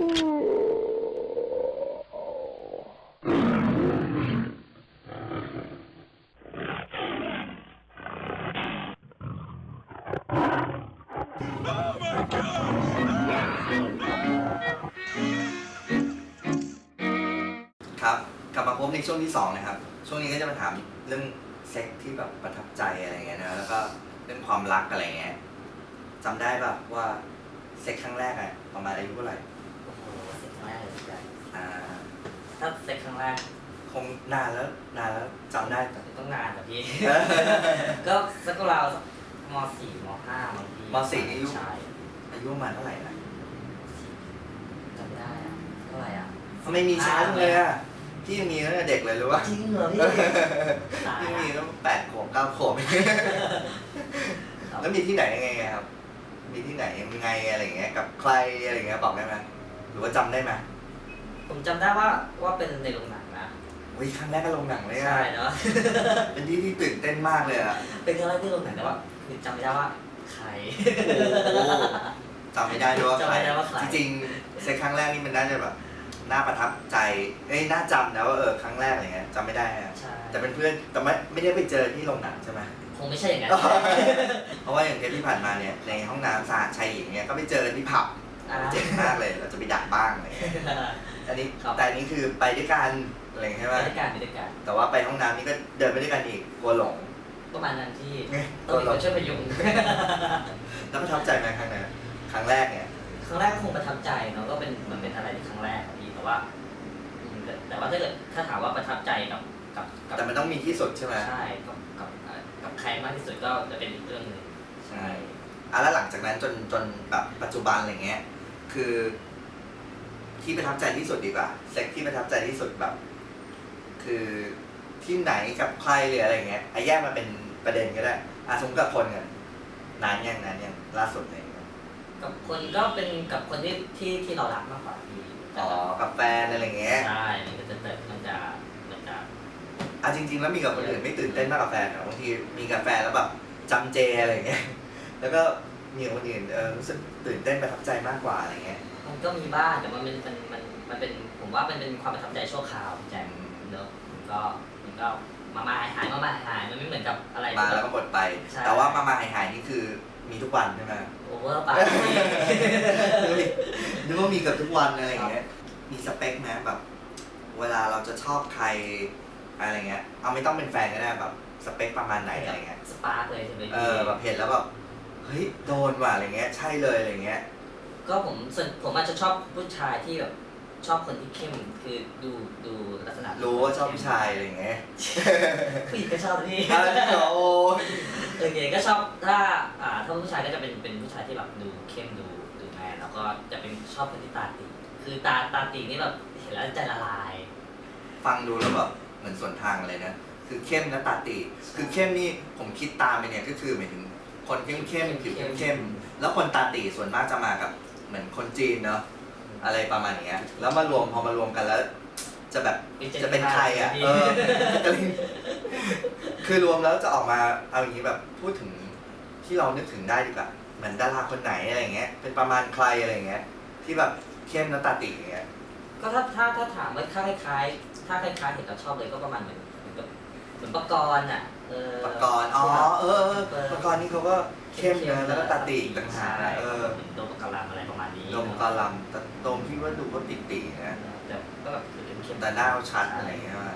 ครับกลับมาพบในช่วงที่สองนะครับ ช่วงนี้ก็จะมาถามเรื่องเซ็กที่แบบประทับใจอะไรเงี้ยนะแล้วก็เรื่องความรักอะไรเงี้ยจำได้แบบว่าเซ็กครั้งแรกอะประมาณอายุเท่าไหร่ อ่าถ้าเซ็กครั้งแรกคงนานแล้วนานแล้วจำได้แต่ต้องนานแบบพี่ ก็สักราวสักมสี่มห้าบางทีมสี่นี่อายุ ใช่อายุประมาณเท่าไหร่นะจำไม่ได้อะเท่าไหร่อะทำไมมีช้าจังเลยอะพี่ยังมีตั้งแต่เด็กเลยหรือว่าจริงเหรอพี่ตายพี่มีอะตั้งแปดขวบเก้าขวบ แล้วมีที่ไหนยังไงครับ มีที่ไหนยังไงอะไรอย่างเงี้ย กับใครอะไรอย่างเงี้ยบอกได้ไหมหรือว่าจำได้ไหม ผมจำได้ว่าว่าเป็นในโรงหนังนะอุ้ยครั้งแรกก็ลงหนังเลยอะใช่เนาะ เป็นที่ที่ตื่นเต้นมากเลยอะเป็นครั้งแรกที่โรงหนังแต่ว่าคือจำไม่ได้ว่าใคร โอ้โหจำไม่ได้ด้วยว่าจำไม่ได้ว่าใคร จริงๆเซ็กครั้งแรกนี่มันน่าจะแบบน่าประทับใจเอ้ยน่าจำนะว่าเออครั้งแรกอะไรเงี้ยจำไม่ได้อะใช่แต่เป็นเพื่อนแต่ไม่ไม่ได้ไปเจอที่โรงหนังใช่ไหม คงไม่ใช่อย่างนั้นเพราะว่าอย่างเทปที่ผ่านมาเนี่ยในห้องน้ำสะอาดชายหญิงเนี่ยก็ไปเจอกันที่ผับอ่า เจ๋งมากเลยเราจะไปดักบ้างอะไรเงี้ย อันนี้ครับ แต่อันนี้คือไปด้วยกันอะไรอย่างเงี้ยใช่ไหมบรรยากาศบรรยากาศแต่ว่าไปห้องน้ำนี่ก็เดินไปด้วยกันอีกกลัวหลงประมาณนั้นที่ไงกต้อลังวหลงมีคนช่วยพยุง แล้วประทับใจไหมครั้งนั้นครั้งแรกเนี่ย ครั้งแรกก็คงประทับใจเนาะก็เป็นเหมือนเป็นอะไรที่ครั้งแรกอะพี่แต่ว่าอืมแต่แต่ว่าถ้าเกิดถ้าถามว่าประทับใจกับกับกับแต่มันต้องมีที่สุดใช่ไหมใช่กับกับเอ่อกับใครมากที่สุดก็จะเป็นอีกเรื่องหนึ่งใช่ อะแล้วหลังจากนั้นจนจนแบบปัจจุบันอะไรเงี้ย คือ ที่ประทับใจที่สุดดีกว่าเซ็กที่ประทับใจที่สุดแบบ คือที่ไหนกับใครหรืออะไรเงี้ยไอ้แยกมาเป็นประเด็นก็ได้อะสมมติกับคนกันนานยังนานยังล่าสุดเลยกับคนก็เป็นกับคนที่ที่ที่เรารักมากกว่าพี่แต่อ๋อแบบกับแฟนอะไรเงี้ยใช่มันก็จะเติมันจะมันจะอะจริง ๆ แล้วมีกับคนอื่นไม่ตื่นเต้นมากกับแฟนเหรอบางทีมีกับแฟนแล้วแบบจำเจอะไรเงี้ยแล้วก็มีกับคนอื่นเออรู้สึกตื่นเต้นประทับใจมากกว่าอะไรเงี้ย มันก็มีบ้างแต่ว่ามันมันมันมันเป็นผมว่ามันเป็นความประทับใจชั่วคราวแจมเนอะมันก็มันก็มามาหายหายมามาหายหายมันไม่เหมือนกับอะไรมาที่แล้วบบก็หมดไป ใช่ แต่ว่ามามาหายหายๆนี่คือมีทุกวันใช่ไหมโอเวอร์ไป นึกว่ามีเกือบทุกวันอะไรอย่างเงี้ย มีสเปคไหมแบบ เวลาเราจะชอบใครอะไรเงี้ย เอาไม่ต้องเป็นแฟนก็ได้แบบสเปคประมาณไหนอะไรเงี้ย สปาร์กเลยใช่ไหมเอพี่อแบบเห็นแล้วแบบเฮ้ยโดนว่ะอะไรเงี้ย ใช่เลยอะไรเงี้ย ก็ผมส่วนผมอาจจะชอบผู้ชายที่แบบชอบคนที่เข้มคือดูดูลักษณะรู้ว่าชอบผู้ชายอะไรเงี้ยผู้หญิงก็ชอบนี่อะไรเหรอโอ้ยโอเคก็ชอบถ้าอ่าถ้าผู้ชายก็จะเป็นเป็นผู้ชายที่แบบดูเข้มดูดูแมนแล้วก็จะเป็นชอบคนที่ตาตีคือตาตาตีนี่แบบเห็นแล้วใจละลายฟังดูแล้วแบบเหมือนส่วนทางเลยนะ คือเข้มนะตาตีคือเข้มนี่ผมคิดตามไปเนี่ยก็คือหมายถึงคนเข้มเข้มๆผิวเข้มเข้มๆแล้วคนตาตีส่วนมากจะมากับ เหมือนคนจีนเนาะอะไรประมาณเนี้ย แล้วมารวมพอมารวมกันแล้ว จะแบบจะเป็นใครอะเออคือรวมแล้วจะออกมาเอาอย่างนี้แบบพูดถึงที่เรานึกถึงได้ดีกว่าเหมือนดาราคนไหนอะไรเงี้ย เป็นประมาณใครอะไรเงี้ย ที่แบบเข้มแล้วตาตีอย่างเงี้ยก็ถ้าถ้าถ้าถามว่าถ้าคล้ายๆถ้าคล้ายๆเห็นเราชอบเลยก็ประมาณเหมือนเหมือนกับเหมือนปกรณ์อะเออปกรณ์อ๋อเออเออเออปกรณ์นี่เขาก็เข้มนะแล้วก็ตาตีอีกต่างหากใช่เออเหมือนโดมปกรณ์อะไรประมาณ นี้โดมกาลำแต่โดมที่ว่าดูก็ติตีๆนะแต่ก็แบบคือเข้มๆแต่หน้าเขาชัดอะไรเงี้ยว่า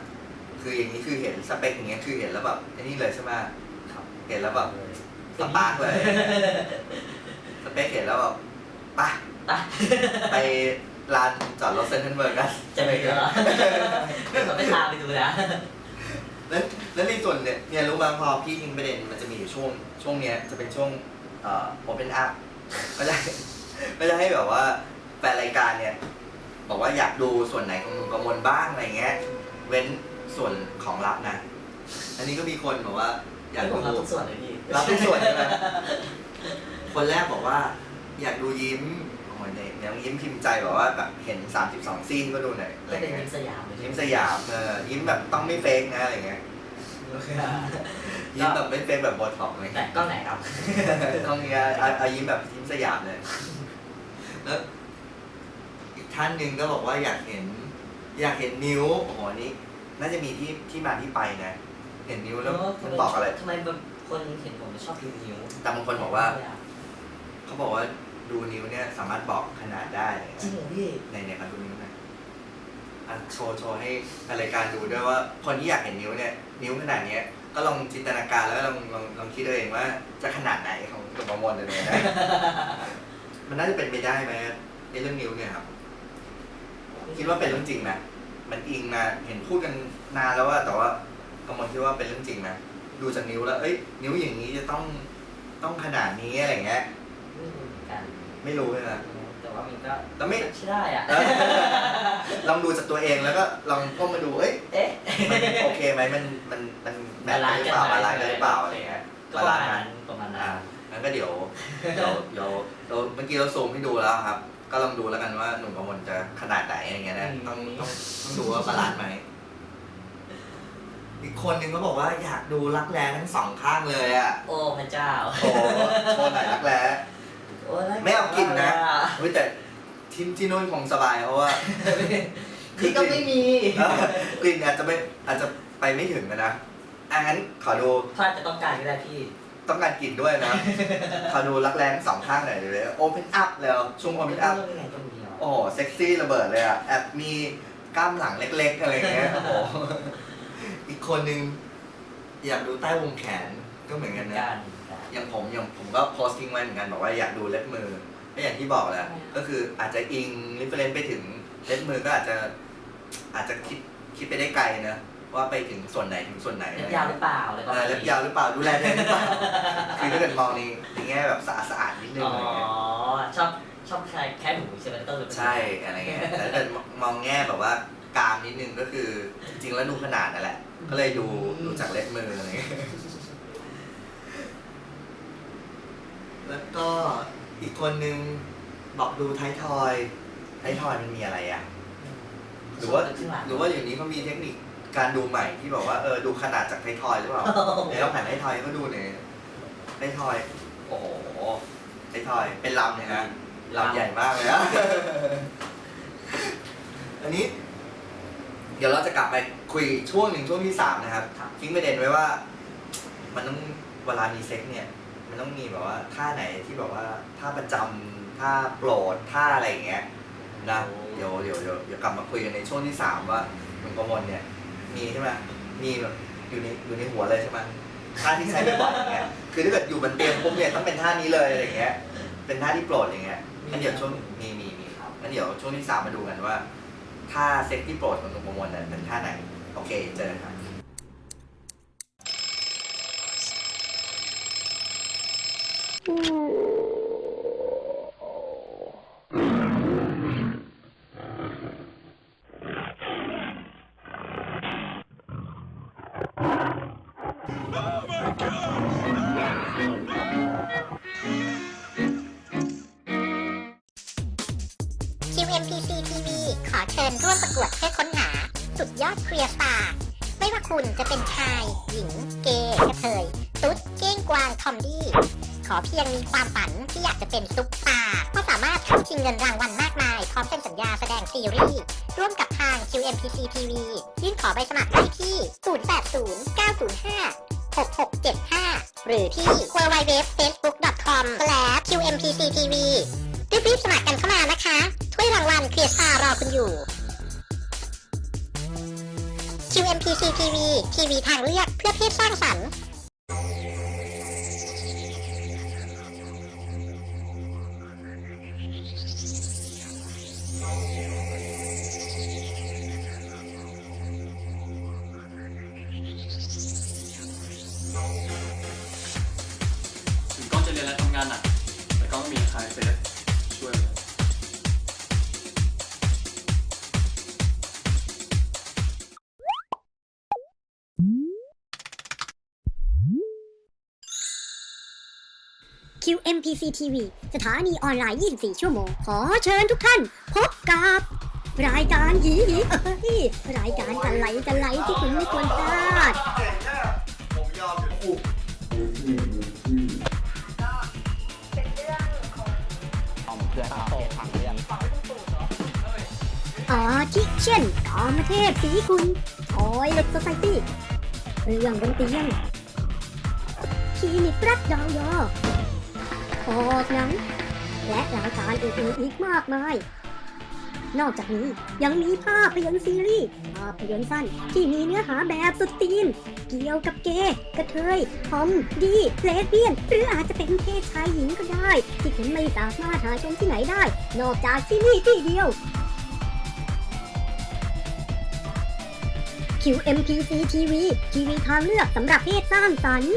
คืออย่างนี้คือเห็นสเปคอย่างเงี้ยคือเห็นแล้วแบบไอ้นี่เลยใช่ไหมครับเห็นแล้วแบบสปาร์กเลย สเปคเห็นแล้วแบบไปตาไปลานจอดรถเซนทรัลเวิร์กกันจะไปเหรอเราไปตามไปดูนะแล้วแล้วในส่วนเนี่ยเนี่ยรู้บางพอพี่ทิ้งประเด็นมันจะมีอยู่ช่วง ช่วงเนี้ยจะเป็นช่วงเอ่อโอเพนอัพก็จะ ก็จะให้แบบว่าแฟนรายการเนี่ย บอกว่าอยากดูส่วนไหนของหนุ่มกมลบ้างอะไรเงี้ย เว้นส่วนของลับนะ อันนี้ก็มีคนบอกว่าอยากผมรับดูทุกส่วนเลยพี่รับทุกส่วนใช่ไหมคนแรกบอกว่า อยากดูยิ้มโอ้ยเนี่ยเนี่ยยิ้มพิมพ์ใจบอกว่าแบบเห็น 32 ซีนก็ดูหน่อยอะไรก็เป็นเงี้ยิ้ยมสยามเลยยิ้มสยามเออยิ้มแบบต้องไม่เฟกนะอะไรเงี้ยยิ้มแบบไม่เฟกแบบโบท็อกซ์เลย แต่ก็ไหนครับ ต้องเงี้ยเอาเอายิ้มแบบยิ้มสยามเลย แล้วอีกท่านหนึ่งก็บอกว่าอยากเห็น อยากเห็นนิ้วโอ้โหอันนี้ น่าจะมีที่ที่มาที่ไปนะ เห็นนิ้วแล้วมันบอกอะไร ทำไมแบบคนเห็นผมชอบดูนิ้วแต่บางคนบอกว่า เขาบอกว่าดูนิ้วเนี่ยสามารถบอกขนาดได้จริงเหรอพี่ในในการดูนิ้วหนะอะโชว์โชว์ให้รายการดูด้วยว่า คนที่อยากเห็นนิ้วเนี่ย นิ้วขนาดเนี้ย ก็ลองจินตนาการแล้วก็ลองลองลองคิดเอาเองว่าจะขนาดไหนของหลวงพ่อมนต์เลยนะ มันน่าจะเป็นไปได้ไหมไอ้เรื่องนิ้วเนี่ยครับ คิดว่าเป็นเรื่องจริงนะมันอิงมาเห็นพูดกันนานแล้วว่าแต่ว่ากำมลคิดว่าเป็นเรื่องจริงนะดูจากนิ้วแล้ว เอ้ย นิ้วอย่างนี้จะต้องต้องขนาดนี้อะไรเงี้ย ไม่รู้เหมือนกันไม่รู้เลยนะแต่ว่ามันก็แต่ไม่ใช่ได้อะเออลองดูจากตัวเองแล้วก็ลองก้มมาดู เอ้ยเอ๊ะ มันโอเคไหมมันมันมันแมทกันหรือเปล่าบาลานซ์กันหรือเปล่าอะไรเงี้ยก็ประมาณนั้นประมาณอ่า นั้น งั้นก็เดี๋ยวเดี๋ยวเดี๋ยวเราเมื่อกี้เราซูมให้ดูแล้วครับ ก็ลองดูแล้วกันว่าหนุ่มกมลจะขนาดไหนอะไรเงี้ยนะต้องต้องต้องดูว่าบาลานซ์ไหมอีกคนนึงก็บอกว่าอยากดูรักแร้ทั้งสองข้างเลยอะโอ้พระเจ้าโอ้โชว์หน่อยรักแร้โอ้ยไม่เอากินนะเฮ้ยแต่ที่ที่นู่นคงสบายเพราะว่าพี่ก็ไม่มีเออกลิ่นอาจจะไม่อาจจะไปไม่ถึงนะอะงั้นขอดูถ้าจะต้องการก็ได้พี่ ต้องการกลิ่นด้วยนะขอดูรักแร้ทั้งสองข้างหน่อยเลยโอเพนอัพแล้วช่วงโอเพนอัพยังไงก็มีเหรอโอ้โหเซ็กซี่ระเบิดเลยอะแอบมีกล้ามหลังเล็กๆอะไรเงี้ยโอ้โหอีกคนนึงอยากดูใต้วงแขนก็เหมือนกันนะการอย่างผมอย่างผมก็โพสต์ทิ้งไว้เหมือนกันบอกว่าอยากดูเล็บมือก็อย่างที่บอกแหละก็คืออาจจะอิงริฟเฟรนไปถึงเล็บมือก็อาจจะอาจจะคิดคิดไปได้ไกลนะ ว่าไปถึงส่วนไหนถึงส่วนไหนเล็บยาวหรือเปล่าอะไรเออเล็บยาวหรือเปล่าดูแลได้หรือเปล่าคือถ้าเกิดมองในในแง่แบบสะอาดสะอาดๆนิดนึงอ๋ออะไรเงี้ยชอบชอบแค่แค่หนูใช่ไหมต้องเลยใช่อะไรเงี้ยแต่ถ้าเกิดมองแง่แบบว่ากรามนิดนึงก็คือจริงๆแล้วดูขนาดนั่นแหละ ก็เลยดูดูจากเล็บมืออะไรเงี้ยแล้วก็อีกคนนึงบอกดูไทยทอยไทยทอยมันมีอะไรอะ หรือว่าข้างหลังหรือว่าอยู่นี้เขามีเทคนิค การดูใหม่ที่บอกว่าเออดูขนาดจากไทยทอยหรือเปล่าเดี๋ยวเราผ่านไทยทอยก็ดูหน่อยไทยทอย โอ้โหไทยทอยเป็นลำเลยนะลำใหญ่มากเลยนะ อันนี้ เดี๋ยวเราจะกลับไปคุยช่วงหนึ่งช่วงที่สามนะครับครับทิ้งประเด็นไว้ว่า มันต้องเวลามีเซ็กเนี่ย มันต้องมีแบบว่าท่าไหนที่แบบว่าท่าประจำท่าโปรดท่าอะไรอย่างเงี้ยนะเดี๋ยวเดี๋ยวเดี๋ยวเดี๋ยวกลับมาคุยกันในช่วงที่สามว่าหนุ่มกมลเนี่ย มีใช่ไหมมีแบบอยู่ในอยู่ในหัวเลยใช่ไหมท่าที่ใช้บ่อยๆอย่างเงี้ยคือถ้าเกิดอยู่บนเตียงปุ๊บเนี่ยต้องเป็นท่านี้เลยอะไรอย่างเงี้ย เป็นท่าที่โปรดอย่างเงี้ยงั้นเดี๋ยวช่วงมีมีมีครับงั้นเดี๋ยวช่วงที่สามมาดูกันว่าท่าเซ็กที่โปรดของหนุ่มกมลเนี่ยเป็นท่าไหนโอเคเจอกันครับ QMPC TV ขอเชิญร่วมประกวดเพื่อค้นหา สุดยอดเคลียร์สตาร์ไม่ว่าคุณจะเป็นชาย หญิง เกย์กระเทย ตุ๊ด เก้งกวาง ทอมดี้ ขอเพียงมีความฝันที่อยากจะเป็นซุปตาร์ก็สามารถเข้าชิงเงินรางวัลมากมาย พร้อมเซ็นสัญญาแสดงซีรีส์ ร่วมกับทาง QMPC TV ยื่นขอใบสมัครได้ที่ 080905 6675 หรือที่ www.facebook.com/qmpctv รีบๆสมัครกันเข้ามานะคะ รางวัลเคลียร์ซ่าร์รอคุณอยู่ QMPC TV ทีวีทางเลือกเพื่อเพศสร้างสรรค์ QMPC TV สถานีออนไลน์ 24 ชั่วโมง ขอเชิญทุกท่าน พบกับ รายการหีหีเอ้ยรายการกันไหลกันไหลที่คุณไม่ควรพลาดผมยอมถูกเอาเพื่อนเขาทางเรื่องอาทิเช่นกามเทพสีคุณทอยเล็กโซไซตี้เรื่องบนเตียงคลินิกรักดาวยอ ออกหนัง และรายการอื่นๆอีกมากมาย นอกจากนี้ยังมีภาพยนตร์ซีรีส์ภาพยนตร์สั้นที่มีเนื้อหาแบบสุดตีน เกี่ยวกับเกย์กระเทยทอมดีเลสเบี้ยน หรืออาจจะเป็นเพศชายหญิงก็ได้ ที่คุณไม่สามารถหาชมที่ไหนได้ นอกจากที่นี่ที่เดียว QMPC TV ทีวีทางเลือกสำหรับเพศสร้างสรรค์